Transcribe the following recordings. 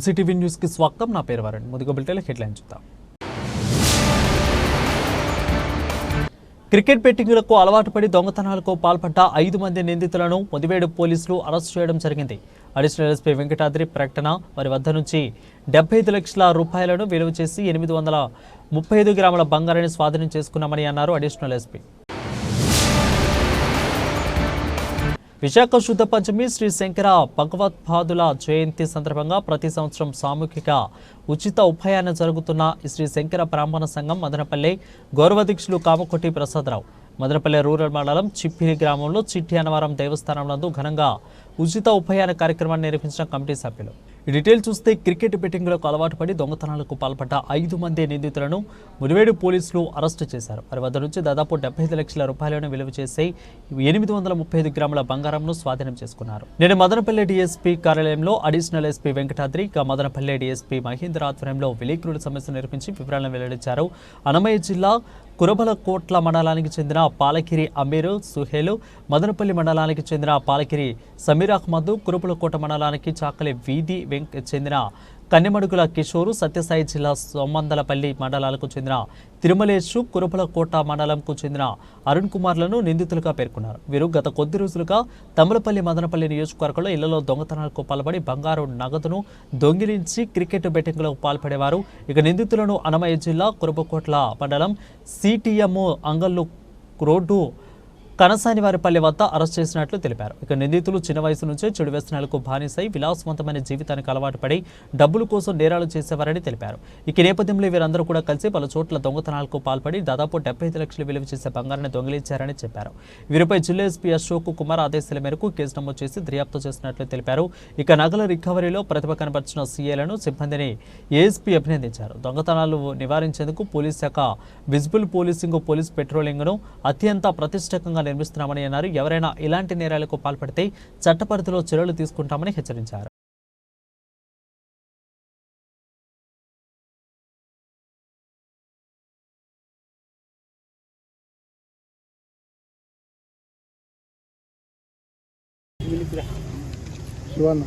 MCTV న్యూస్కి స్వాగతం. నా పేరు వరణ్. ముందుగా బిల్టెల హెడ్లైన్ చూద్దాం. క్రికెట్ బెట్టింగులకు అలవాటు పడి దొంగతనాలకు పాల్పడ్డ ఐదు మంది నిందితులను ముదివేడు పోలీసులు అరెస్ట్ చేయడం జరిగింది. అడిషనల్ ఎస్పీ వెంకటాద్రి ప్రకటన వారి వద్ద నుంచి డెబ్బై ఐదు లక్షల రూపాయలను విలువ చేసి ఎనిమిది వందల ముప్పై ఐదు గ్రాముల బంగారాన్ని స్వాధీనం చేసుకున్నామని అన్నారు అడిషనల్ ఎస్పీ. విశాఖ శుద్ధ పంచమి శ్రీ శంకర భగవత్పాదుల జయంతి సందర్భంగా ప్రతి సంవత్సరం సామూహిక ఉచిత ఉపాయాన జరుగుతున్న శ్రీ శంకర బ్రాహ్మణ సంఘం మదనపల్లె గౌరవాధ్యక్షులు కామకొట్టి ప్రసాదరావు. మదనపల్లె రూరల్ మండలం చిప్పిరి గ్రామంలో చిట్టి అనవరం దేవస్థానం నందు ఘనంగా ఉచిత ఉపయాన కార్యక్రమాన్ని నిర్వహించిన కమిటీ సభ్యులు. డీటెయిల్ చూస్తే క్రికెట్ బెట్టింగ్లకు అలవాటు పడి దొంగతనాలకు పాల్పడ్డ ఐదు మంది నిందితులను ముడివేడు పోలీసులు అరెస్టు చేశారు. వారి వద్ద నుంచి దాదాపు డెబ్బై ఐదు లక్షల రూపాయలను విలువ చేసి ఎనిమిది వందల ముప్పై ఐదు గ్రాముల బంగారంను స్వాధీనం చేసుకున్నారు. నేను మదనపల్లె డీఎస్పీ కార్యాలయంలో అడిషనల్ ఎస్పీ వెంకటాద్రి ఇక మదనపల్లె డీఎస్పీ మహేంద్ర ఆధ్వర్యంలో విలేకరుల సమస్య నిర్వహించి వివరాలను వెల్లడించారు. అన్నమయ్య జిల్లా కురబలకోట్ల మండలానికి చెందిన పాలకిరి అమీరు సుహేలు మదనపల్లి మండలానికి చెందిన పాలకిరి సమీర్ అహ్మద్ కురబలకోట మండలానికి చాకలి వీధి వెంక్ చెందిన కన్నెమడుగుల కిషోరు సత్యసాయి జిల్లా సొమ్మందలపల్లి మండలాలకు చెందిన తిరుమలేశు కురపలకోట మండలంకు చెందిన అరుణ్ కుమార్లను నిందితులుగా పేర్కొన్నారు. వీరు గత కొద్ది రోజులుగా తమలపల్లి మదనపల్లి నియోజకవర్గంలో ఇళ్ళలో దొంగతనాలకు పాల్పడి బంగారు నగదును దొంగిలించి క్రికెట్ బెట్టింగ్లకు పాల్పడేవారు. ఇక నిందితులను అనమయ్య జిల్లా కురపకోట్ల మండలం సిటిఎంఓ అంగల్లు రోడ్డు కనసానివారిపల్లి వద్ద అరెస్ట్ చేసినట్లు తెలిపారు. ఇక నిందితులు చిన్న వయసు నుంచే చెడు వ్యసనాలకు బానిసై విలాసవంతమైన జీవితానికి అలవాటు పడి డబ్బుల కోసం నేరాలు చేసేవారని తెలిపారు. ఇక ఈ నేపథ్యంలో వీరందరూ కూడా కలిసి పలు చోట్ల దొంగతనాలకు పాల్పడి దాదాపు డెబ్బై ఐదు లక్షలు విలువ చేసే బంగారాన్ని దొంగిలించారని చెప్పారు. వీరిపై జిల్లా ఎస్పీ అశోక్ కుమార్ ఆదేశాల మేరకు కేసు నమోదు చేసి దర్యాప్తు చేసినట్లు తెలిపారు. ఇక నగల రికవరీలో ప్రతిభ కనబర్చిన సీఏలను సిబ్బందిని ఏఎస్పీ అభినందించారు. దొంగతనాలు నివారించేందుకు పోలీస్ శాఖ విజిబుల్ పోలీసింగ్ పోలీస్ పెట్రోలింగ్ను అత్యంత ప్రతిష్టకంగా నిర్మిస్తున్నామని అన్నారు. ఎవరైనా ఇలాంటి నేరాలకు పాల్పడితే చట్టపరిధిలో చర్యలు తీసుకుంటామని హెచ్చరించారు. శివన్న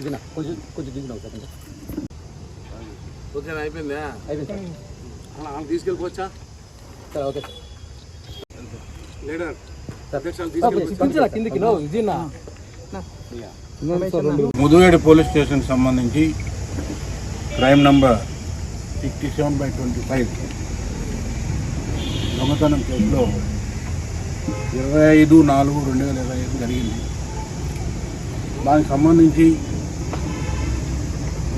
ఇది నా. కొంచెం కొంచెం దిగున ఓకే అయిపోయిందా? అయిపోయింది అలా తీసుకెళ్ళిపోవచ్చా? Sir okay leader sir. నా ముదువేడి పోలీస్ స్టేషన్ సంబంధించి crime number sixty seven by twenty five దొంగతనం కేసులో ఇరవై ఐదు నాలుగు రెండు వేల ఇరవై ఐదు జరిగింది. దానికి సంబంధించి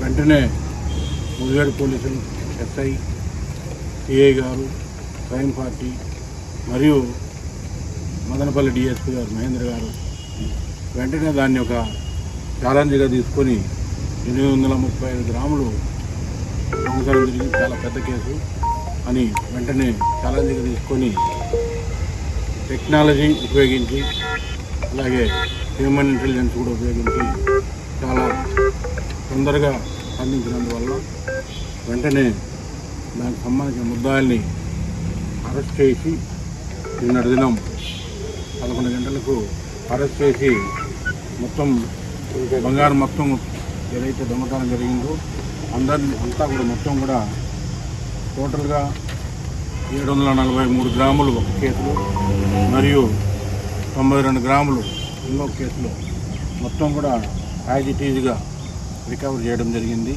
వెంటనే ముదివేడు పోలీసులు ఎస్ఐ సిఐ గారు క్రైమ్ పార్టీ మరియు మదనపల్లి డిఎస్పీ గారు మహేంద్ర గారు వెంటనే దాన్ని ఒక ఛాలెంజ్గా తీసుకొని ఎనిమిది వందల ముప్పై ఐదు గ్రాములు దొంగతనం జరిగింది. చాలా పెద్ద కేసు అని వెంటనే ఛాలెంజ్గా తీసుకొని టెక్నాలజీ ఉపయోగించి అలాగే హ్యూమన్ ఇంటెలిజెన్స్ కూడా ఉపయోగించి చాలా తొందరగా అందించినందువల్ల వెంటనే దానికి సంబంధించిన ముద్దాయిల్ని అరెస్ట్ చేసి నిన్నటి దినం పదకొండు గంటలకు అరెస్ట్ చేసి మొత్తం బంగారం మొత్తం ఏదైతే దొంగతనం జరిగిందో అందరిని అంతా కూడా మొత్తం కూడా టోటల్గా ఏడు వందల నలభై మూడు గ్రాములు ఒక కేసులో మరియు తొంభై రెండు గ్రాములు ఇంకొక కేసులో మొత్తం కూడా యాజ్ రికవర్ చేయడం జరిగింది.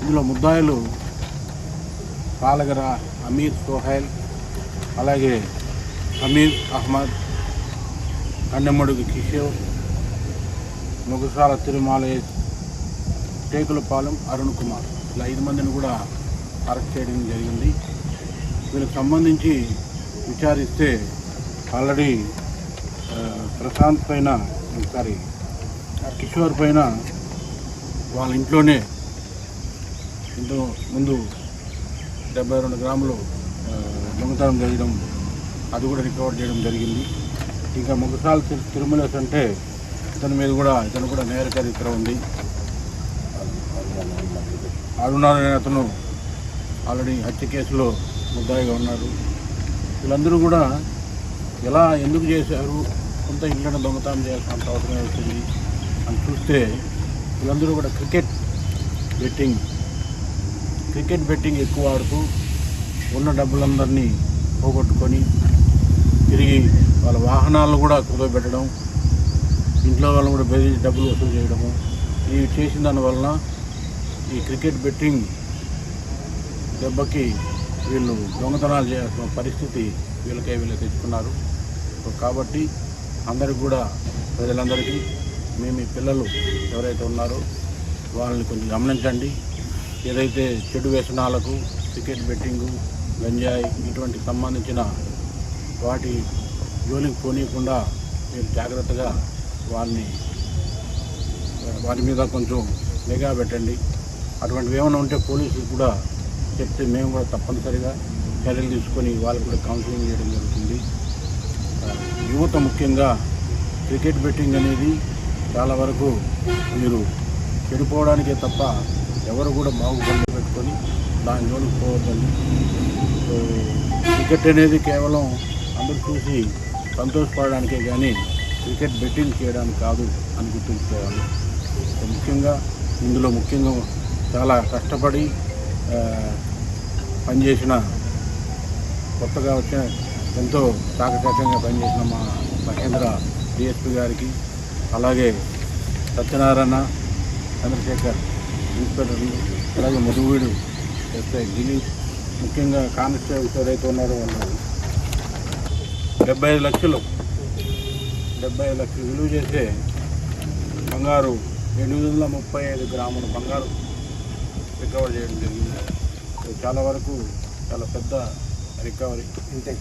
ఇందులో ముద్దాయిలు పాలగర అమీర్ సోహైల్ అలాగే అమీర్ అహ్మద్ కన్నెమ్మడుగు కిషోర్ ముగసాల తిరుమాలయ టేకులపాలెం అరుణ్ కుమార్. ఇలా ఐదు మందిని కూడా అరెస్ట్ చేయడం జరిగింది. వీళ్ళకి సంబంధించి విచారిస్తే ఆల్రెడీ ప్రశాంత్ పైన సారీ కిషోర్ పైన వాళ్ళ ఇంట్లోనే ఇంతకు ముందు డెబ్బై రెండు గ్రాములు దొంగతనం చేయడం అది కూడా రికవర్ చేయడం జరిగింది. ఇంకా ముగసాల తిరు- తిరుమలేస్ అంటే ఇతని మీద కూడా ఇతను కూడా నేర చరిత్ర ఉంది. అరుణారాయణ అతను. ఆల్రెడీ హత్య కేసులో ముద్దాయిగా ఉన్నారు వీళ్ళందరూ కూడా ఎలా ఎందుకు చేశారు కొంత ఇంట్లో దొంగతనం చేయాల్సినంత అవసరం అవుతుంది అని చూస్తే వీళ్ళందరూ కూడా క్రికెట్ బెట్టింగ్ క్రికెట్ బెట్టింగ్ ఎక్కువ ఆడుతూ ఉన్న డబ్బులందరినీ పోగొట్టుకొని తిరిగి వాళ్ళ వాహనాలను కూడా కుదవబెట్టడం ఇంట్లో వాళ్ళని కూడా బెదిరించి డబ్బులు వసూలు చేయడము ఇవి చేసిన దానివలన ఈ క్రికెట్ బెట్టింగ్ దెబ్బకి వీళ్ళు దొంగతనాలు చేయాల్సిన పరిస్థితి వీళ్ళకే వీళ్ళు తెచ్చుకున్నారు. కాబట్టి అందరికి కూడా ప్రజలందరికీ మీ మీ పిల్లలు ఎవరైతే ఉన్నారో వాళ్ళని కొంచెం గమనించండి. ఏదైతే చెడు వ్యసనాలకు క్రికెట్ బెట్టింగు గంజాయి ఇటువంటి సంబంధించిన వాటి జోలికి పోనీయకుండా మీరు జాగ్రత్తగా వారిని వారి మీద కొంచెం నిఘా పెట్టండి. అటువంటివి ఏమైనా ఉంటే పోలీసులు కూడా చెప్తే మేము కూడా తప్పనిసరిగా చర్యలు తీసుకొని వాళ్ళకు కూడా కౌన్సిలింగ్ చేయడం జరుగుతుంది. యువత ముఖ్యంగా క్రికెట్ బెట్టింగ్ అనేది చాలా వరకు మీరు చెడిపోవడానికే తప్ప ఎవరు కూడా బాగుపడి పెట్టుకొని దాని జోలికి క్రికెట్ అనేది కేవలం అందరూ చూసి సంతోషపడడానికే కానీ క్రికెట్ బెట్టింగ్ చేయడానికి కాదు అని గుర్తుంచుకోవాలి. ముఖ్యంగా ఇందులో ముఖ్యంగా చాలా కష్టపడి పనిచేసిన కొత్తగా వచ్చిన ఎంతో చాకచక్యంగా పనిచేసిన మా మహేంద్ర డిఎస్పి గారికి అలాగే సత్యనారాయణ చంద్రశేఖర్ ఇన్స్పెక్టర్లు అలాగే మధువీడు ఎస్ఐ దిలీప్ ముఖ్యంగా కానిస్టేబుల్స్ ఎవరైతే ఉన్నారో వాళ్ళు డెబ్బై ఐదు లక్షలు డెబ్బై ఐదు లక్షలు విలువ చేసే బంగారు ఎనిమిది వందల ముప్పై ఐదు గ్రాముల బంగారు రికవర్ చేయడం జరిగింది. చాలా వరకు చాలా పెద్ద రికవరీ ఇంతే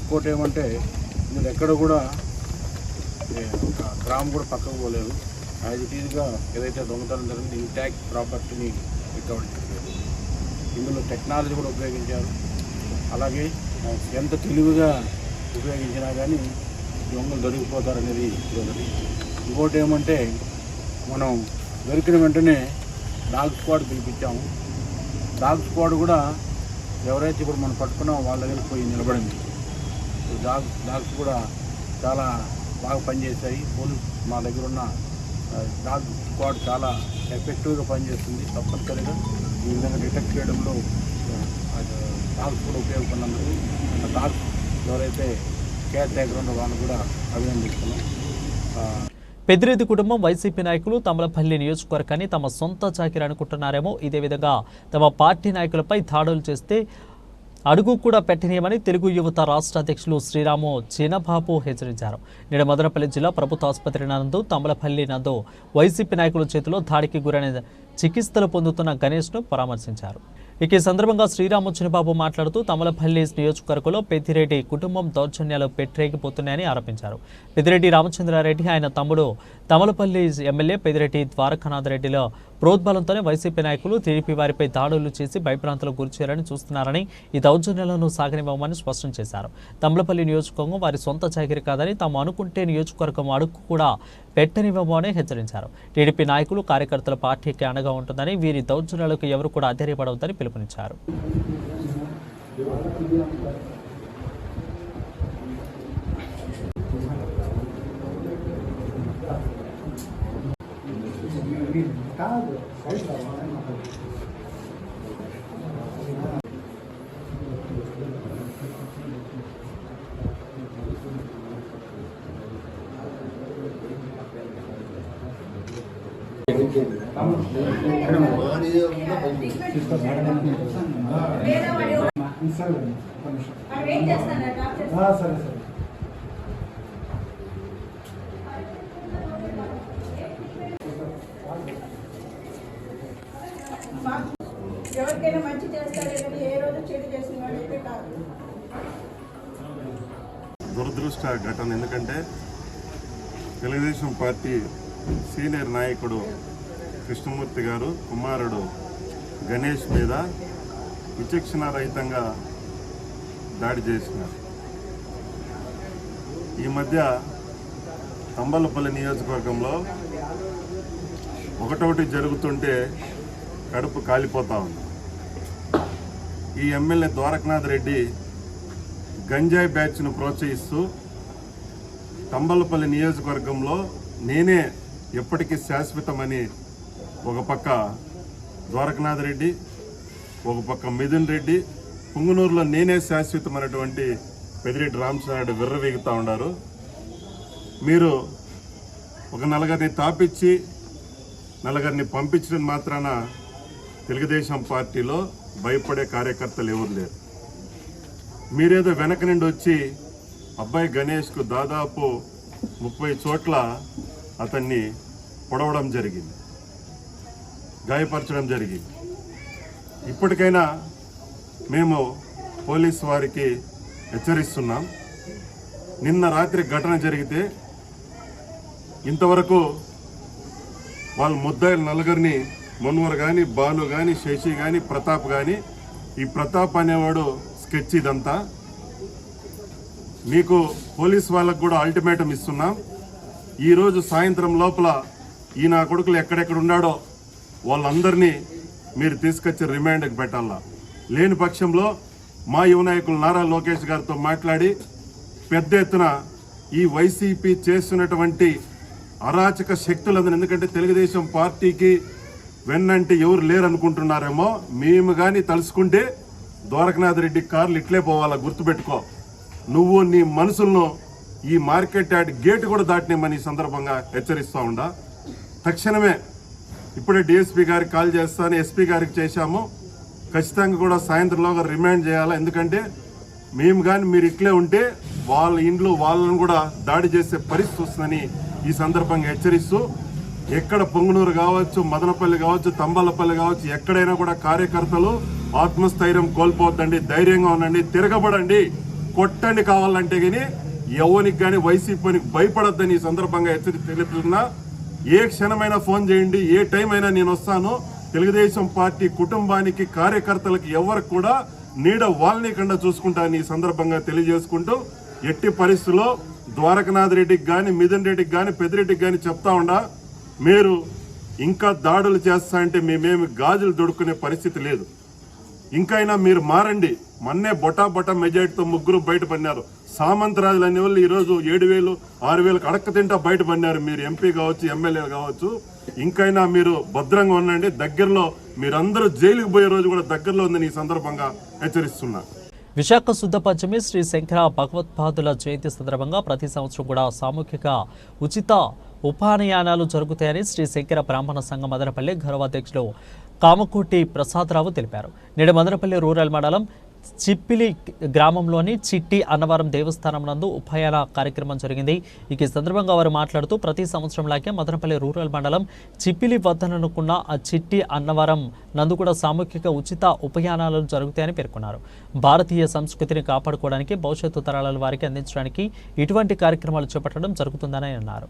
ఇంకోటి ఏమంటే ఇందులో ఎక్కడ కూడా ఒక గ్రామ్ కూడా పక్కకు పోలేదు. యాజ్ ఇట్ ఈజ్గా ఏదైతే దొంగతనం జరిగింది ఇంటాక్ట్ ప్రాపర్టీని రికవర్ చేశారు. ఇందులో టెక్నాలజీ కూడా ఉపయోగించారు. అలాగే ఎంత తెలివిగా ఉపయోగించినా కానీ దొంగలు దొరికిపోతారనేది ఒకటి ఇంకోటి ఏమంటే మనం దొరికిన వెంటనే డాగ్ స్క్వాడ్ పిలిపించాము. డాగ్ స్క్వాడ్ కూడా ఎవరైతే ఇప్పుడు మనం పట్టుకున్నామో వాళ్ళ దగ్గర పోయి నిలబడింది. డాగ్ డాగ్స్ కూడా చాలా బాగా పనిచేశాయి. పోలీస్ మా దగ్గర ఉన్న డాగ్ స్క్వాడ్ చాలా ఎఫెక్టివ్గా పనిచేస్తుంది. తప్పనిసరిగా ఈ విధంగా డిటెక్ట్ చేయడంలో డాగ్స్ కూడా ఉపయోగపడినందుకు ఆ డాగ్స్ ఎవరైతే కేర్ టేకర్ ఉన్న వాళ్ళని కూడా అభినందిస్తున్నాం. ఆ, పెద్దిరెడ్డి కుటుంబం వైసీపీ నాయకులు తమలపల్లి నియోజకవర్గాన్ని తమ సొంత చాకిరి అనుకుంటున్నారేమో ఇదే విధంగా తమ పార్టీ నాయకులపై దాడులు చేస్తే అడుగు కూడా పెట్టనీయమని తెలుగు యువత రాష్ట్ర అధ్యక్షులు శ్రీరాము చినబాబు హెచ్చరించారు. నేడు మదనపల్లి జిల్లా ప్రభుత్వ ఆసుపత్రి నందు తమలపల్లి నందు వైసీపీ నాయకుల చేతిలో దాడికి గురైన చికిత్సలు పొందుతున్న గణేష్ను పరామర్శించారు. ఇక ఈ సందర్భంగా శ్రీరాము చినబాబు మాట్లాడుతూ తమలపల్లి నియోజకవర్గంలో పెద్దిరెడ్డి కుటుంబం దౌర్జన్యాలు పెట్టరేగిపోతున్నాయని ఆరోపించారు. పెద్దిరెడ్డి రామచంద్రారెడ్డి ఆయన తమ్ముడు తమలపల్లి ఎమ్మెల్యే పెద్దిరెడ్డి ద్వారకానాథ్ రెడ్డిలో ప్రోద్బలంతోనే వైసీపీ నాయకులు టీడీపీ వారిపై దాడులు చేసి భయభ్రాంతులకు గురిచేయాలని చూస్తున్నారని ఈ దౌర్జన్యాలను సాగనివ్వమని స్పష్టం చేశారు. తమ్లపల్లి నియోజకవర్గం వారి సొంత చాకిరి కాదని తాము అనుకుంటే నియోజకవర్గం అడుగు కూడా పెట్టనివ్వమని హెచ్చరించారు. టీడీపీ నాయకులు కార్యకర్తల పార్టీకి అండగా ఉంటుందని వీరి దౌర్జన్యాలకు ఎవరు కూడా అధైర్యపడవద్దని పిలుపునిచ్చారు. సరే సరే ఎవరికైనా మంచి చేస్తాడే కానీ ఏ రోజు చెడు చేసిన వాడైతే కాదు దురదృష్ట ఘటన. ఎందుకంటే తెలుగుదేశం పార్టీ సీనియర్ నాయకుడు కృష్ణమూర్తి గారు కుమారుడు గణేష్ మీద విచక్షణ రహితంగా దాడి చేసినారు. ఈ మధ్య తంబలపల్లి నియోజకవర్గంలో ఒకటొకటి జరుగుతుంటే కడుపు కాలిపోతా ఉంది. ఈ ఎమ్మెల్యే ద్వారకనాథ్ రెడ్డి గంజాయి బ్యాచ్ను ప్రోత్సహిస్తూ తంబలపల్లి నియోజకవర్గంలో నేనే ఎప్పటికీ శాశ్వతమని ఒక పక్క ద్వారకనాథ్ రెడ్డి ఒక పక్క మిథున్ రెడ్డి పుంగునూరులో నేనే శాశ్వతమైనటువంటి పెదిరెడ్డి రామచంద్రనాయుడు విర్రవీగుతూ ఉన్నారు. మీరు ఒక నలుగురిని తాపించి నలుగురిని పంపించడం మాత్రాన తెలుగుదేశం పార్టీలో భయపడే కార్యకర్తలు ఎవరు లేరు. మీరేదో వెనక నుండి వచ్చి అబ్బాయి గణేష్కు దాదాపు ముప్పై చోట్ల అతన్ని పొడవడం జరిగింది గాయపరచడం జరిగింది. ఇప్పటికైనా మేము పోలీస్ వారికి హెచ్చరిస్తున్నాం. నిన్న రాత్రి ఘటన జరిగితే ఇంతవరకు వాళ్ళ ముద్దాయిల నలుగురిని మన్వర్ కానీ బాలు కానీ శశి కానీ ప్రతాప్ కానీ ఈ ప్రతాప్ అనేవాడు స్కెచ్ ఇదంతా మీకు పోలీస్ వాళ్ళకు కూడా అల్టిమేటం ఇస్తున్నాం. ఈరోజు సాయంత్రం లోపల ఈ నా కొడుకులు ఎక్కడెక్కడ ఉన్నాడో వాళ్ళందరినీ మీరు తీసుకొచ్చి రిమాండ్కి పెట్టాలా. లేని పక్షంలో మా యువ నాయకులు నారా లోకేష్ గారితో మాట్లాడి పెద్ద ఎత్తున ఈ వైసీపీ చేస్తున్నటువంటి అరాచక శక్తులందరూ ఎందుకంటే తెలుగుదేశం పార్టీకి వెన్నంటే ఎవరు లేరు అనుకుంటున్నారేమో మేము కానీ తలుసుకుంటే ద్వారకనాథ్ రెడ్డి కార్లు ఇట్లే పోవాలా గుర్తుపెట్టుకో. నువ్వు నీ మనసులను ఈ మార్కెట్ యార్డ్ గేట్ కూడా దాటినేమని ఈ సందర్భంగా హెచ్చరిస్తూ ఉండా. తక్షణమే ఇప్పుడే డిఎస్పీ గారికి కాల్ చేస్తాను ఎస్పీ గారికి చేశాము. ఖచ్చితంగా కూడా సాయంత్రంలోగా రిమాండ్ చేయాలా? ఎందుకంటే మేము కానీ మీరు ఇట్లే ఉంటే వాళ్ళ ఇండ్లు వాళ్ళని కూడా దాడి చేసే పరిస్థితి వస్తుందని ఈ సందర్భంగా హెచ్చరిస్తూ ఎక్కడ పొంగునూరు కావచ్చు మదనపల్లి కావచ్చు తంబాలపల్లి కావచ్చు ఎక్కడైనా కూడా కార్యకర్తలు ఆత్మస్థైర్యం కోల్పోవద్దండి ధైర్యంగా ఉండండి తిరగబడండి. కొట్టండి కావాలంటే కానీ ఎవరికి కానీ వైసీపీనికి భయపడొద్దని ఈ సందర్భంగా హెచ్చరిక తెలుపుతున్నా. ఏ క్షణమైనా ఫోన్ చేయండి ఏ టైం అయినా నేను వస్తాను. తెలుగుదేశం పార్టీ కుటుంబానికి కార్యకర్తలకు ఎవరికి కూడా నీడ వాళ్ళనికుండా చూసుకుంటాను ఈ సందర్భంగా తెలియజేసుకుంటూ ఎట్టి పరిస్థితుల్లో ద్వారకనాథ్ రెడ్డికి కానీ మిథున్ రెడ్డికి కానీ పెద్దిరెడ్డికి కానీ చెప్తా ఉండా మీరు ఇంకా దాడులు చేస్తా అంటే మేమేమి గాజులు దొడుకునే పరిస్థితి లేదు. ఇంకైనా మీరు మారండి. మొన్నే బొటా బొటా మెజార్టీతో ముగ్గురు బయటపడినారు సామంతరాజులు అనే వాళ్ళు ఈరోజు ఏడు వేలు ఆరు వేలకు అడక్క తింటా బయటపడినారు మీరు ఎంపీ కావచ్చు ఎమ్మెల్యే కావచ్చు. ఇంకైనా మీరు భద్రంగా ఉండండి. దగ్గరలో మీరందరూ జైలుకు పోయే రోజు కూడా దగ్గరలో ఉందని ఈ సందర్భంగా హెచ్చరిస్తున్నా. విశాఖ శుద్ధ పంచమి శ్రీ శంకర భగవత్పాదుల జయంతి సందర్భంగా ప్రతి సంవత్సరం కూడా సామూహిక ఉచిత ఉపానయానాలు జరుగుతాయని శ్రీ శంకర బ్రాహ్మణ సంఘం మదనపల్లి గౌరవాధ్యక్షులు కామకోటి ప్రసాదరావు తెలిపారు. నేడు మదనపల్లి రూరల్ మండలం చిప్పిలి గ్రామంలోని చిట్టి అన్నవరం దేవస్థానం నందు ఉపయాన కార్యక్రమం జరిగింది. ఇక ఈ సందర్భంగా వారు మాట్లాడుతూ ప్రతి సంవత్సరంలాగే మదనపల్లి రూరల్ మండలం చిప్పిలి వద్దననుకున్న ఆ చిట్టి అన్నవరం నందు కూడా సామూహిక ఉచిత ఉపయానాలు జరుగుతాయని పేర్కొన్నారు. భారతీయ సంస్కృతిని కాపాడుకోవడానికి భవిష్యత్తు తరాల వారికి అందించడానికి ఇటువంటి కార్యక్రమాలు చేపట్టడం జరుగుతుందని అన్నారు.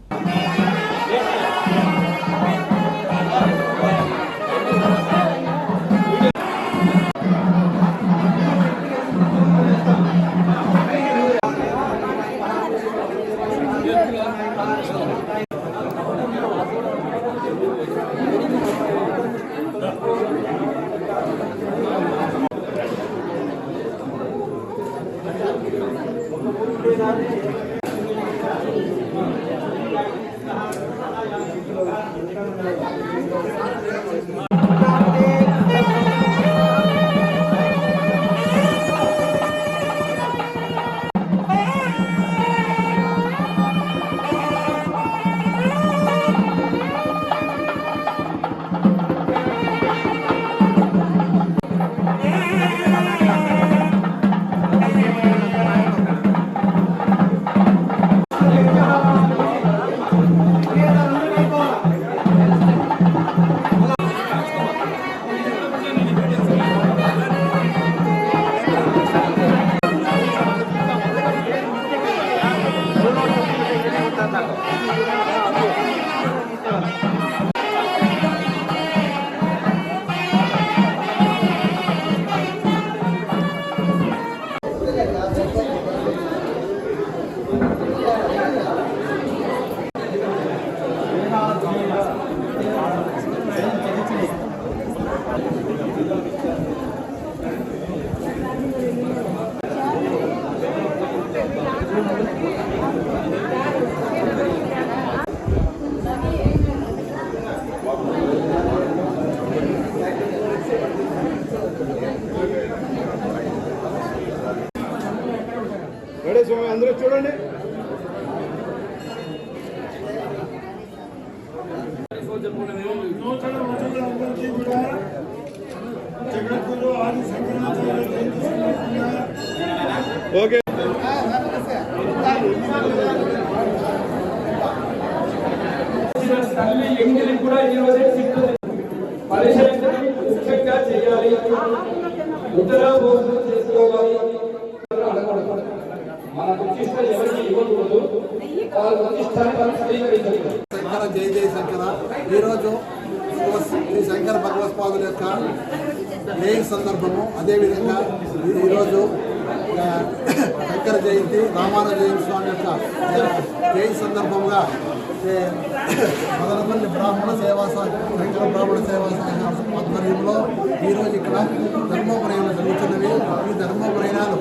శంకర జయ శంకర ఈరోజు శ్రీ శంకర భగవత్పాదుల యొక్క జయంతి సందర్భము. అదేవిధంగా ఈరోజు శంకర జయంతి రామానుజయం స్వామి యొక్క జయంతి సందర్భంగా మదనపల్లి బ్రాహ్మణ సేవా సంఘ శంకర బ్రాహ్మణ సేవా సంఘం ఆధ్వర్యంలో ఈరోజు ఇక్కడ ధర్మోపరయాలు జరుగుతున్నవి ఈ ధర్మోపరయాలు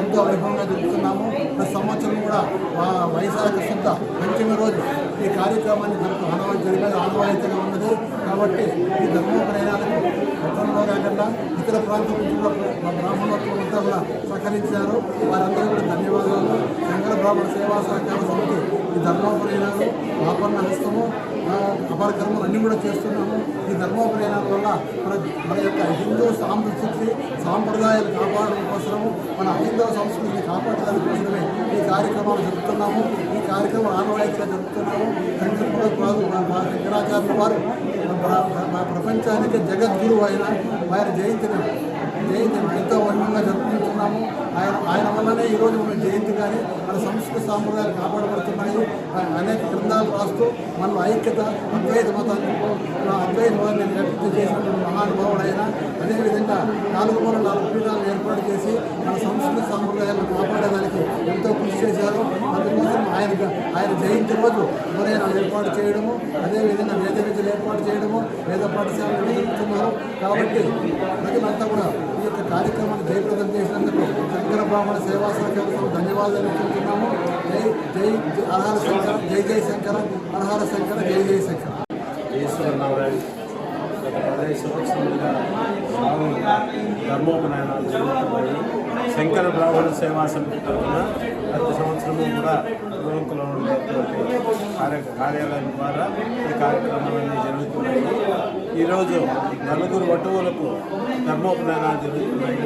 ఎంతో వైభవంగా జరుగుతున్నాము ప్రతి సంవత్సరం కూడా మా వైశాఖ శుద్ధ పంచమి రోజు ఈ కార్యక్రమాన్ని జరుపు ఆనవాయి జరిగేది ఆనవాయితీగా ఉన్నది. కాబట్టి ఈ ధర్మోపరయాలకు గతంలో కాకుండా ఇతర ప్రాంతం నుంచి కూడా మా బ్రాహ్మణోత్వం అంతా కూడా సహకరించారు. వారందరూ కూడా ధన్యవాదాలు. శంకర బ్రాహ్మణ సేవా సహకార సమితి ఈ ధర్మోపరయాలు ఆపన్న హస్తము. ఆ, అపరకర్మలు అన్నీ కూడా చేస్తున్నాము. ఈ ధర్మోపనయనాల వల్ల మన మన యొక్క హిందూ సాంస్కృతి సాంప్రదాయాలు కాపాడడం కోసము మన హైందవ సంస్కృతిని కాపాడడానికి కోసమే ఈ కార్యక్రమాలు జరుపుతున్నాము. ఈ కార్యక్రమం ఆనవాయితీగా జరుపుతున్నాము. మా శంకరాచార్యుల వారు ప్రపంచానికి జగద్గురువు అయిన వారి జయంతిని జయంతిని ఎంతో వైభవంగా జరుపుకుంటున్నాము. ఆయన ఆయన వల్లనే ఈరోజు మన జయంతి కానీ మన సంస్కృతి సాంప్రదాయాలు కాపాడబడుతున్నాయి ఆయన అనేక గ్రంథాలు రాస్తూ మన ఐక్యత అద్వైత మతాన్ని అద్వైత మతాన్ని వ్యక్తి చేసినటువంటి మహానుభావుడు ఆయన. అదేవిధంగా నాలుగు మూల నాలుగు పీఠాలను ఏర్పాటు చేసి మన సంస్కృతి సాంప్రదాయాలను కాపాడేదానికి ఎంతో కృషి చేశారు. అందుకోసం ఆయన ఆయన జయంతి రోజు ఉపనయనాలు ఏర్పాటు చేయడము అదేవిధంగా వేద విద్యలు ఏర్పాటు చేయడము వేద పాఠశాలలు నిర్వహిస్తున్నారు కాబట్టి ప్రజలంతా కూడా ఈ యొక్క కార్యక్రమాన్ని జయప్రదం చేసినందుకు శంకర బ్రాహ్మణ సేవా సహకారం ధన్యవాదాలు తెలుపుతున్నాము జై జై జై శంకర జై జై శంకర అరహర శంకర జై జై శంకర. ఈశ్వరనారాయణ గత పదహైదు సంవత్సరాలుగా ధర్మోపనయనాలు జరుగుతున్నాయి శంకర బ్రాహ్మణ సేవా సమితి తరఫున ప్రతి సంవత్సరము కూడా ప్రముఖులు ఉండేటువంటి కార్య కార్యాలయం ద్వారా ఈ కార్యక్రమాలన్నీ జరుగుతున్నాయి. ఈరోజు నలుగురు వటువులకు ధర్మోపనయనాలు జరుగుతున్నాయి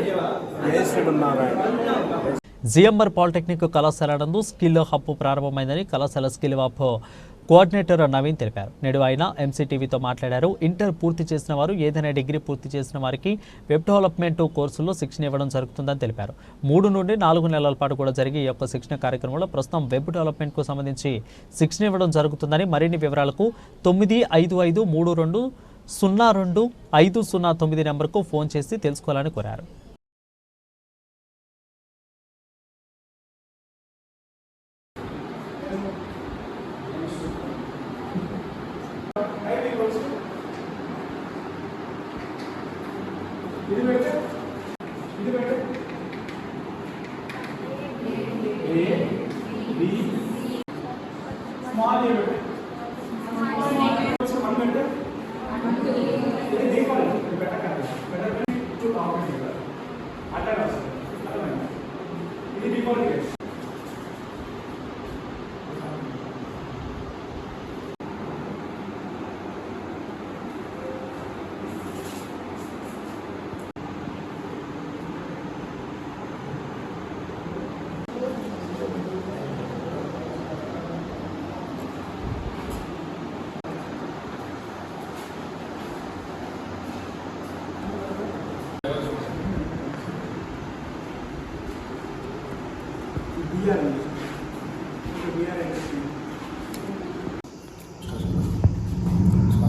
జయ శ్రీమన్నారాయణ జిఎంఆర్ పాలిటెక్నిక్ కళాశాల నందు స్కిల్ హబ్ ప్రారంభమైందని కళాశాల స్కిల్ హబ్ కోఆర్డినేటర్ నవీన్ తెలిపారు. నేడు ఆయన ఎంసీటీవీతో మాట్లాడారు. ఇంటర్ పూర్తి చేసిన వారు ఏదైనా డిగ్రీ పూర్తి చేసిన వారికి వెబ్ డెవలప్మెంట్ కోర్సుల్లో శిక్షణ ఇవ్వడం జరుగుతుందని తెలిపారు. మూడు నుండి నాలుగు నెలల పాటు కూడా జరిగే ఈ యొక్క శిక్షణ కార్యక్రమంలో ప్రస్తుతం వెబ్ డెవలప్మెంట్కు సంబంధించి శిక్షణ ఇవ్వడం జరుగుతుందని మరిన్ని వివరాలకు తొమ్మిది ఐదు ఐదు మూడు రెండు సున్నా రెండు ఐదు సున్నా తొమ్మిది నెంబర్కు ఫోన్ చేసి తెలుసుకోవాలని కోరారు.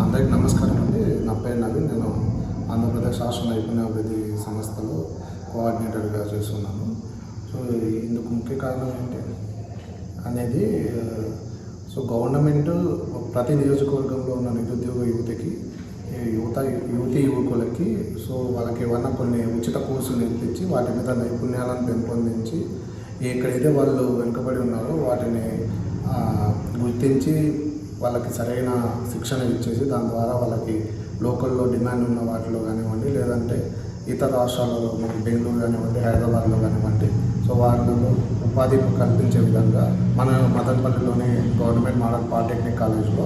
అందరికీ నమస్కారం అండి. నా పేరు నవీన్. నేను ఆంధ్రప్రదేశ్ రాష్ట్ర నైపుణ్యాభివృద్ధి సంస్థలో కోఆర్డినేటర్గా చేస్తున్నాను. సో ఇందుకు ముఖ్య కారణం ఏంటి అనేది సో గవర్నమెంట్ ప్రతి నియోజకవర్గంలో ఉన్న నిరుద్యోగ యువతకి యువత యువతి యువకులకి సో వాళ్ళకి ఏమన్నా కొన్ని ఉచిత కోర్సులు నేర్పించి వాటి మీద నైపుణ్యాలను పెంపొందించి ఎక్కడైతే వాళ్ళు వెనుకబడి ఉన్నారో వాటిని గుర్తించి వాళ్ళకి సరైన శిక్షణ ఇచ్చేసి దాని ద్వారా వాళ్ళకి లోకల్లో డిమాండ్ ఉన్న వాటిలో కానివ్వండి లేదంటే ఇతర రాష్ట్రాలలో మనకి బెంగళూరు కానివ్వండి హైదరాబాద్లో కానివ్వండి సో వాళ్ళలో ఉపాధి కల్పించే విధంగా మన మదనపల్లిలోని గవర్నమెంట్ మోడల్ పాలిటెక్నిక్ కాలేజ్లో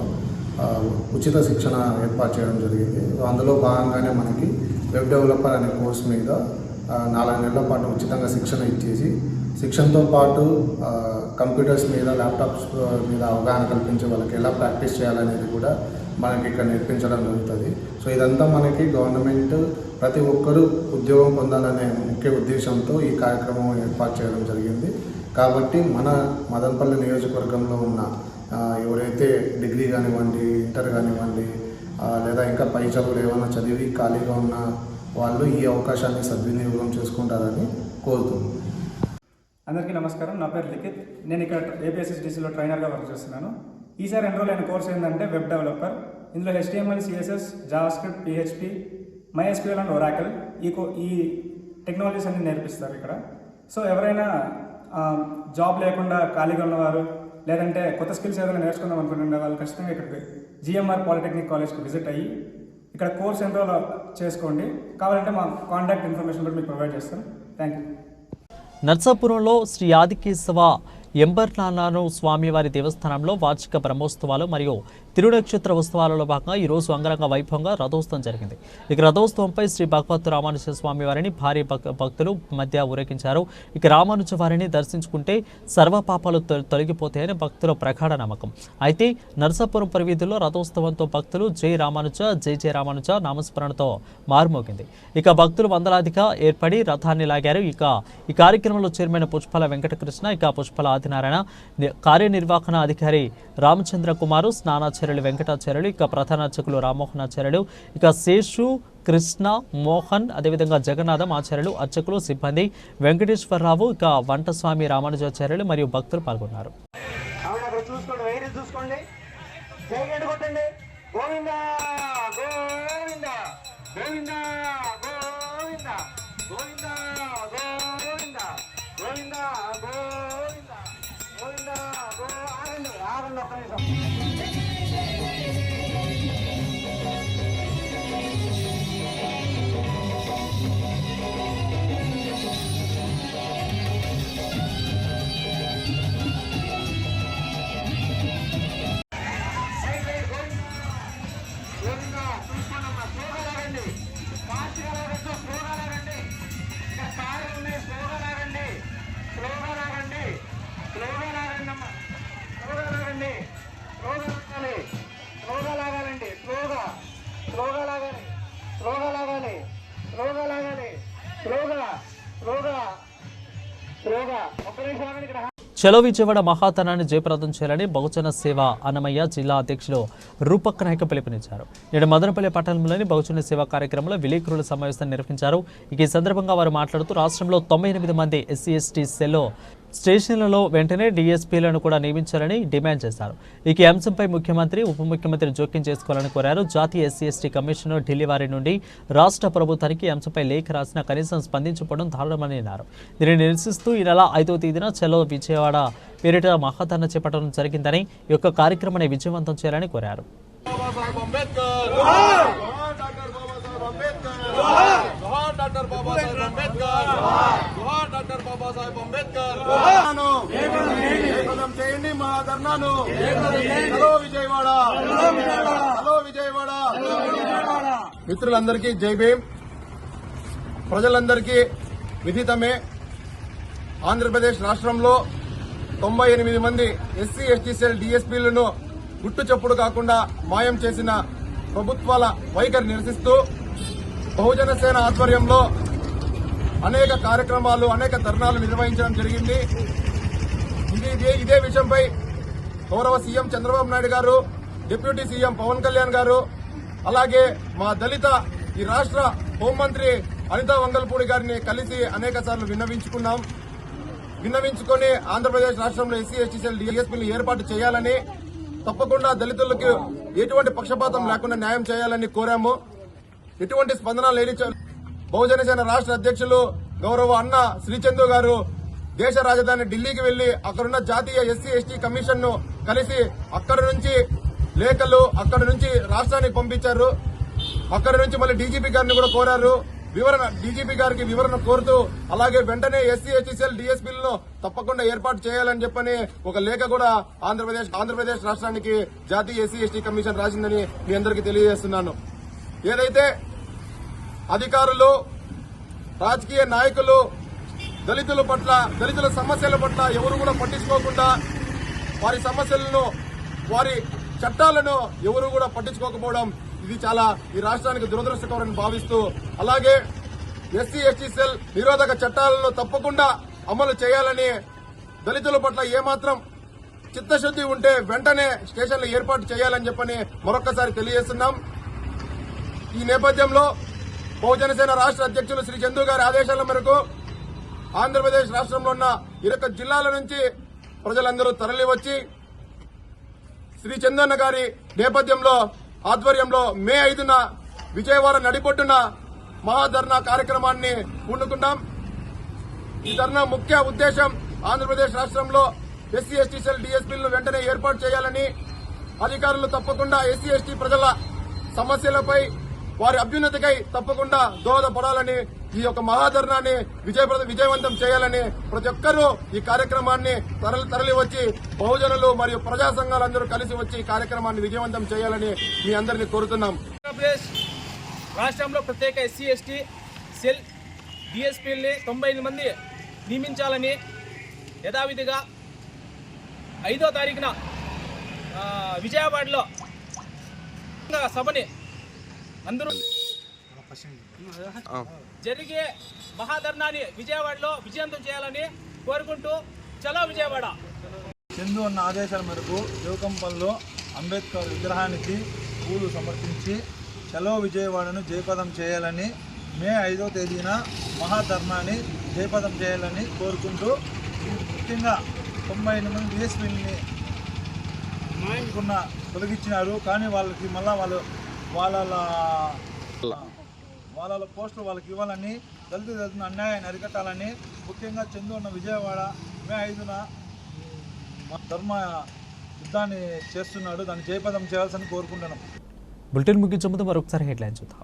ఉచిత శిక్షణ ఏర్పాటు చేయడం జరిగింది. సో అందులో భాగంగానే మనకి వెబ్ డెవలపర్ అనే కోర్స్ మీద నాలుగు నెలల పాటు ఉచితంగా శిక్షణ ఇచ్చేసి శిక్షణతో పాటు కంప్యూటర్స్ మీద ల్యాప్టాప్స్ మీద అవగాహన కల్పించే వాళ్ళకి ఎలా ప్రాక్టీస్ చేయాలనేది కూడా మనకి ఇక్కడ నేర్పించడం జరుగుతుంది. సో ఇదంతా మనకి గవర్నమెంట్ ప్రతి ఒక్కరూ ఉద్యోగం పొందాలనే ముఖ్య ఉద్దేశంతో ఈ కార్యక్రమం ఏర్పాటు చేయడం జరిగింది. కాబట్టి మన మదనపల్లి నియోజకవర్గంలో ఉన్న ఎవరైతే డిగ్రీ కానివ్వండి ఇంటర్ కానివ్వండి లేదా ఇంకా పై చదువులు ఏమైనా చదివి ఖాళీగా ఉన్న వాళ్ళు ఈ అవకాశాన్ని సద్వినియోగం చేసుకుంటారని కోరుతున్నాను అందరికీ నమస్కారం. నా పేరు లిఖిత్. నేను ఇక్కడ ఏపీఎస్ఎస్డిసిలో ట్రైనర్గా వర్క్ చేస్తున్నాను. ఈసారి ఎన్రోల్ అయిన కోర్స్ ఏంటంటే వెబ్ డెవలపర్. ఇందులో HTML CSS JavaScript PHP MySQL and Oracle ఈ కో ఈ టెక్నాలజీస్ అన్ని నేర్పిస్తారు ఇక్కడ. సో ఎవరైనా జాబ్ లేకుండా ఖాళీగా ఉన్నవారు లేదంటే కొత్త స్కిల్స్ ఏదైనా నేర్చుకుందాం అనుకుంటున్న వాళ్ళు ఖచ్చితంగా ఇక్కడికి జిఎంఆర్ పాలిటెక్నిక్ కాలేజ్కి విజిట్ అయ్యి ఇక్కడ కోర్స్ ఎన్రోల్ చేసుకోండి. కావాలంటే మా కాంటాక్ట్ ఇన్ఫర్మేషన్ కూడా మీకు ప్రొవైడ్ చేస్తాం థ్యాంక్ యూ నర్సాపురంలో శ్రీ ఆదికేశవ ఎంబర్నానాను స్వామివారి దేవస్థానంలో వార్షిక బ్రహ్మోత్సవాలు మరియు తిరునక్షత్ర ఉత్సవాలలో భాగంగా ఈరోజు అంగరంగ వైభవంగా రథోత్సవం జరిగింది. ఇక రథోత్సవంపై శ్రీ భగవత్ రామానుజ స్వామి వారిని భారీ భక్తులు మధ్య ఊరేగించారు. ఇక రామానుజ వారిని దర్శించుకుంటే సర్వ పాపాలు తొలగిపోతాయని భక్తుల ప్రగాఢ నమ్మకం. అయితే నరసాపురం పరివీధుల్లో రథోత్సవంతో భక్తులు జై రామానుజ జై జై రామానుజ నామస్మరణతో మారుమోగింది. ఇక భక్తులు వందలాదిగా ఏర్పడి రథాన్ని లాగారు. ఇక ఈ కార్యక్రమంలో చైర్మన్ పుష్పల వెంకటకృష్ణ ఇక పుష్పల ఆదినారాయణ కార్యనిర్వహణ అధికారి రామచంద్ర కుమారు స్నానాచార్యులు వెంకటాచార్యులు ఇక ప్రధాన అర్చకులు రామ్మోహనాచార్యులు ఇక శేషు కృష్ణ మోహన్ అదేవిధంగా జగన్నాథం ఆచార్యులు అర్చకులు సిబ్బంది వెంకటేశ్వరరావు ఇక వంటస్వామి రామానుజాచార్యులు మరియు భక్తులు పాల్గొన్నారు. చలో విజయవాడ మహాతనాన్ని జయప్రదం చేయాలని బహుజన సేవ అన్నమయ్య జిల్లా అధ్యక్షులు రూపక్ నాయక్ పిలుపునిచ్చారు. నేడు మదనపల్లి పట్టణంలోని బహుజన సేవ కార్యక్రమంలో విలేకరుల సమావేశం నిర్వహించారు. ఈ సందర్భంగా వారు మాట్లాడుతూ రాష్ట్రంలో తొంభై ఎనిమిది మంది ఎస్సీ ఎస్టీ సెల్లో స్టేషన్లలో వెంటనే డీఎస్పీలను కూడా నియమించాలని డిమాండ్ చేశారు. ఇక ఈ అంశంపై ముఖ్యమంత్రి ఉప ముఖ్యమంత్రి జోక్యం చేసుకోవాలని కోరారు. జాతీయ ఎస్సీ ఎస్టీ కమిషనర్ ఢిల్లీ వారి నుండి రాష్ట్ర ప్రభుత్వానికి అంశంపై లేఖ రాసిన కనీసం స్పందించకపోవడం దారుణమని అన్నారు. దీనిని నిరసిస్తూ ఈ నెల ఐదవ తేదీన చలో విజయవాడ పేరిట మహాధరణ చేపట్టడం జరిగిందని ఈ యొక్క కార్యక్రమాన్ని విజయవంతం చేయాలని కోరారు. జయప్రదం చేయండి మా ధర్నాను. హలో విజయవాడ. హలో విజయవాడ. మిత్రులందరికీ జై భీమ్. ప్రజలందరికీ విదితమే. ఆంధ్రప్రదేశ్ రాష్ట్రంలో తొంభై ఎనిమిది మంది ఎస్సీ ఎస్టీ సెల్ డీఎస్పీలను గుట్టు చప్పుడు కాకుండా మాయం చేసిన ప్రభుత్వాల వైఖరి నిరసిస్తూ బహుజన సేన ఆధ్వర్యంలో అనేక కార్యక్రమాలు అనేక ధర్నాలు నిర్వహించడం జరిగింది. ఇది ఇదే విషయంపై గౌరవ సీఎం చంద్రబాబు నాయుడు గారు డిప్యూటీ సీఎం పవన్ కళ్యాణ్ గారు అలాగే మా దళిత ఈ రాష్ట్ర హోంమంత్రి అనితా వంగల్పూడి గారిని కలిసి అనేక సార్లు విన్నవించుకున్నాం. విన్నవించుకొని ఆంధ్రప్రదేశ్ రాష్ట్రంలో ఎస్సీ ఎస్టీసీ డిఎస్పీలు ఏర్పాటు చేయాలని తప్పకుండా దళితులకు ఎటువంటి పక్షపాతం లేకుండా న్యాయం చేయాలని కోరాము. ఎటువంటి స్పందన లేనిచ్చారు బహుజన సేన రాష్ట్ర అధ్యక్షులు గౌరవ అన్న శ్రీచందు గారు దేశ రాజధాని ఢిల్లీకి వెళ్ళి అక్కడున్న జాతీయ ఎస్సీ ఎస్టీ కమిషన్ను కలిసి అక్కడి నుంచి లేఖలు అక్కడి నుంచి రాష్ట్రానికి పంపించారు. అక్కడి నుంచి మళ్ళీ డీజీపీ గారిని కూడా కోరారు. వివరణ డీజీపీ గారికి వివరణ కోరుతూ అలాగే వెంటనే ఎస్సీ ఎస్టీ డిఎస్పీలను తప్పకుండా ఏర్పాటు చేయాలని చెప్పని ఒక లేఖ కూడా ఆంధ్రప్రదేశ్ ఆంధ్రప్రదేశ్ రాష్ట్రానికి జాతీయ ఎస్సీ ఎస్టీ కమిషన్ రాసిందని మీ అందరికీ తెలియజేస్తున్నాను. ఏదైతే అధికారులు రాజకీయ నాయకులు దళితుల పట్ల దళితుల సమస్యల పట్ల ఎవరు కూడా పట్టించుకోకుండా వారి సమస్యలను వారి చట్టాలను ఎవరు కూడా పట్టించుకోకపోవడం ఇది చాలా ఈ రాష్ట్రానికి దురదృష్టకరని భావిస్తూ అలాగే ఎస్సీ ఎస్టీ సెల్ నిరోధక చట్టాలను తప్పకుండా అమలు చేయాలని దళితుల పట్ల ఏమాత్రం చిత్తశుద్ది ఉంటే వెంటనే స్టేషన్లు ఏర్పాటు చేయాలని చెప్పని మరొక్కసారి తెలియజేస్తున్నాం. ఈ నేపథ్యంలో బహుజన సేన రాష్ట్ర అధ్యక్షులు శ్రీ చందు గారి ఆదేశాల మేరకు ఆంధ్రప్రదేశ్ రాష్ట్రంలో ఉన్న ఇరొక జిల్లాల నుంచి ప్రజలందరూ తరలివచ్చి శ్రీ చందన్న గారి నేపథ్యంలో ఆధ్వర్యంలో మే ఐదున విజయవాడ నడిపొట్టున మహాధర్నా కార్యక్రమాన్ని పూనుకున్నాం ఈ ధర్నా ముఖ్య ఉద్దేశం ఆంధ్రప్రదేశ్ రాష్ట్రంలో ఎస్సీ ఎస్టీ సెల్ డీఎస్పీలను వెంటనే ఏర్పాటు చేయాలని అధికారులు తప్పకుండా ఎస్సీ ఎస్టీ ప్రజల సమస్యలపై వారి అభ్యున్నతికై తప్పకుండా దోహదపడాలని ఈ యొక్క మహాధర్నాన్ని విజయప్రద విజయవంతం చేయాలని ప్రతి ఒక్కరూ ఈ కార్యక్రమాన్ని తరలి తరలి వచ్చి బహుజనులు మరియు ప్రజా సంఘాలందరూ కలిసి వచ్చి ఈ కార్యక్రమాన్ని విజయవంతం చేయాలని మీ అందరినీ కోరుతున్నాం. ఆంధ్రప్రదేశ్ రాష్ట్రంలో ప్రత్యేక ఎస్సీ ఎస్టీ సెల్ డిఎస్పీల్ని తొంభై మంది నియమించాలని యథావిధిగా ఐదో తారీఖున విజయవాడలో సభని అందరూ జరిగే మహాధర్నాన్ని విజయవాడలో విజయంతం చేయాలని కోరుకుంటూ చలో విజయవాడ. చందు అన్న ఆదేశాల మేరకు యువకంపంలో అంబేద్కర్ విగ్రహానికి పూలు సమర్పించి చలో విజయవాడను జయపదం చేయాలని మే ఐదో తేదీన మహాధర్నాన్ని జయపదం చేయాలని కోరుకుంటూ ముఖ్యంగా తొంభై ఎనిమిది డిఎస్పీని ఉన్న తొలగించినారు. కానీ వాళ్ళకి మళ్ళీ వాళ్ళు వాళ్ళ వాళ్ళ పోస్టులు వాళ్ళకి ఇవ్వాలని దళిత దళితున్న అన్యాయాన్ని అరికట్టాలని ముఖ్యంగా చందు ఉన్న విజయవాడ మే ఐదున ధర్మ యుద్ధాన్ని చేస్తున్నాడు. దాన్ని జయపదం చేయాల్సిన కోరుకుంటున్నాం. బులెటిన్ ముగించే ముందు మరొకసారి హెడ్లైన్ చూద్దాం.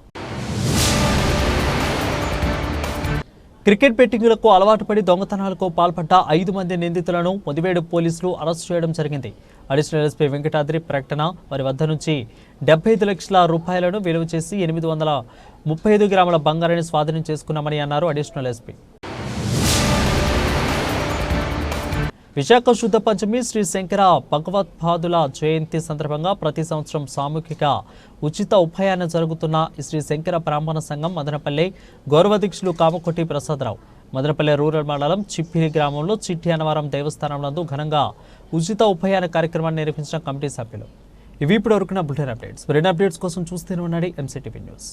క్రికెట్ బెట్టింగులకు అలవాటు పడి దొంగతనాలకు పాల్పడ్డ ఐదు మంది నిందితులను ముదివేడు పోలీసులు అరెస్ట్ చేయడం జరిగింది. అడిషనల్ ఎస్పీ వెంకటాద్రి ప్రకటన వారి వద్ద నుంచి డెబ్బై ఐదు లక్షల రూపాయలను విలువ చేసి ఎనిమిది వందల ముప్పై ఐదు గ్రాముల బంగారాన్ని స్వాధీనం చేసుకున్నామని అన్నారు అడిషనల్ ఎస్పీ విశాఖ శుద్ధ పంచమి శ్రీ శంకర భగవత్పాదుల జయంతి సందర్భంగా ప్రతి సంవత్సరం సామూహిక ఉచిత ఉపయాన జరుగుతున్న శ్రీ శంకర బ్రాహ్మణ సంఘం మదనపల్లి గౌరవాధ్యక్షులు కామకొట్టి ప్రసాదరావు. మదనపల్లి రూరల్ మండలం చిప్పిరి గ్రామంలో చిట్టి అనవరం దేవస్థానం నందు ఘనంగా ఉచిత ఉపయాన కార్యక్రమాన్ని నిర్వహించిన కమిటీ సభ్యులు. ఇవి ఇప్పుడు వరకున్న బులెటిన్ అప్డేట్స్. మరిన్ని అప్డేట్స్ కోసం చూస్తూనే ఉండండి ఎంసీటీవీ న్యూస్